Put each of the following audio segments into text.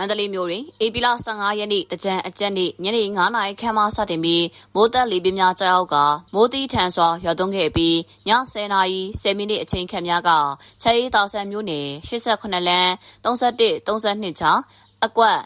မန္တလေးမြို့တွင်ဧပြီလ15ရက်နေ့တကြံအကြက်နေ့ညနေ9နာရီခန့်မှစတင်ပြီးမိုးသက်လေပြင်းများကြောက်ကမိုးသီးထန်စွာရွာသွန်းခဲ့ပြီးည10နာရီ10မိနစ်အချိန်ခန့်များကချဲရီတာဆန်မြို့နယ်89လမ်း31 32ချာအကွက်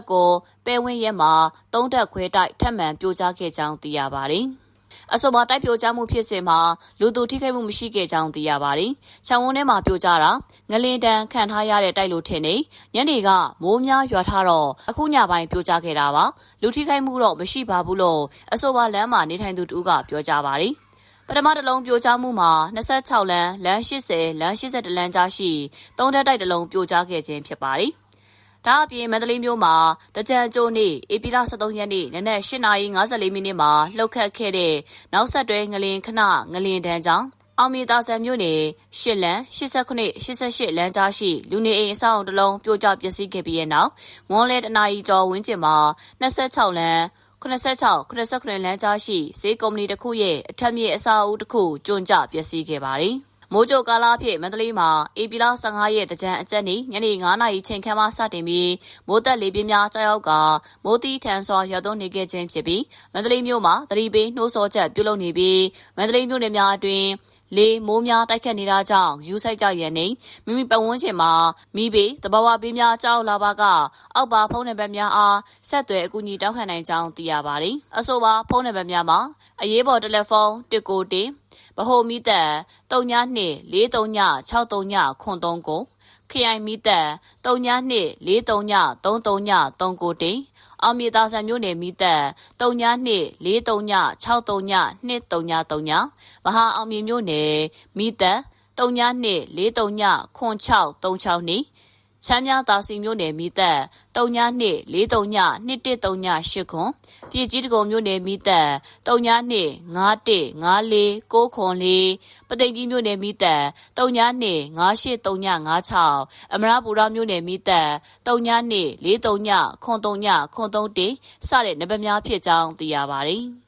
259ပဲဝင်းရဲမှာသုံးတက်ခွဲတိုက်ထပ်မံပြိုကျခဲ့ကြောင်းသိရပါတယ်။ အဆိုပါတိုက်ပြိုကျမှုဖြစ်စဉ်မှာလူသူထိခိုက်မှုမရှိခဲ့ကြောင်းသိရပါတယ်။ခြံဝန်းထဲမှာပြိုကျတာငလင်တန်ခံထားရတဲ့တိုက်လို့ထင်နေညနေကမိုးများရွာထားတော့အခုညပိုင်းပြိုကျခဲ့တာပါ။လူထိခိုက်မှုတော့မရှိပါဘူးလို့အဆိုပါလမ်းမှာနေထိုင်သူတူကပြောကြပါတယ်။ပထမတစ်လုံးပြိုကျမှုမှာ26လမ်းလမ်း80လမ်း82လမ်းကြားရှိသုံးထပ်တိုက်တစ်လုံးပြိုကျခဲ့ခြင်းဖြစ်ပါတယ်။ ဒါအပြင်မန္တလေးမြို့မှာတကြံကျိုးနေ့ဧပြီလ23ရက်နေ့နနက်8:54မိနစ်မှာလှုပ်ခတ်ခဲ့တဲ့နောက်ဆက်တွဲငလင်ခဏငလင်တန်းကြောင့်အောင်မြေသာဆန်မြို့နယ်ရှစ်လန်း89 88လမ်းကြားရှိလူနေအိမ်အဆောက်အုံတစ်လုံးပြိုကျပျက်စီးခဲ့ပြီးတဲ့နောက်မွန်လဲတနာရီကျော်ဝန်းကျင်မှာ26လမ်း86 89လမ်းကြားရှိဈေးကုမ္ပဏီတစ်ခုရဲ့အထက်မြေအဆောက်အဦတစ်ခုကျွံကျပျက်စီးခဲ့ပါတယ်။ မိုးကြိုကာလအဖြစ်မန္တလေးမှာဧပြီလ15ရက်တကြံအကျက်နေ့ညနေ9နာရီချိန်ခန့်မှစတင်ပြီးမိုးသက်လေပြင်းများကြားရောက်ကမိုးတီးထန်စွာရွာသွန်းနေခဲ့ခြင်းဖြစ်ပြီးမန္တလေးမြို့မှာသတိပေးနှိုးဆော်ချက်ပြုလုပ်နေပြီးမန္တလေးမြို့နယ်များအတွင်းလေမိုးများတိုက်ခတ်နေတာကြောင့်ယူဆိုင်ကြရန်နေမိမိပတ်ဝန်းကျင်မှာမိဘေးတဘာဝဘေးများကြောက်လာပါကအောက်ပါဖုန်းနံပါတ်များအားဆက်သွယ်အကူအညီတောင်းခံနိုင်ကြောင်းသိရပါတယ်။အဆိုပါဖုန်းနံပါတ်များမှာအရေးပေါ်တယ်လီဖုန်း191 ဗဟိုမီသက်39436339ခရိုင်မီသက်39433339တိအောင်မြေသာဆန်မြို့နယ်မိသက်3943633233မဟာအောင်မြေမြို့နယ်မိသက်39434636နေ ချမ်းမြသာစီမြို့နယ်မိသက်39432138ခွန်ပြည်ကြီးတကုံမြို့နယ်မိသက်39515494ပသိမ်ကြီးမြို့နယ်မိသက်39583956အမရပူရမြို့နယ်မိသက်3943ခွန်39ခွန်31စတဲ့နံပါတ်များဖြစ်ကြောင်းသိရပါတယ်။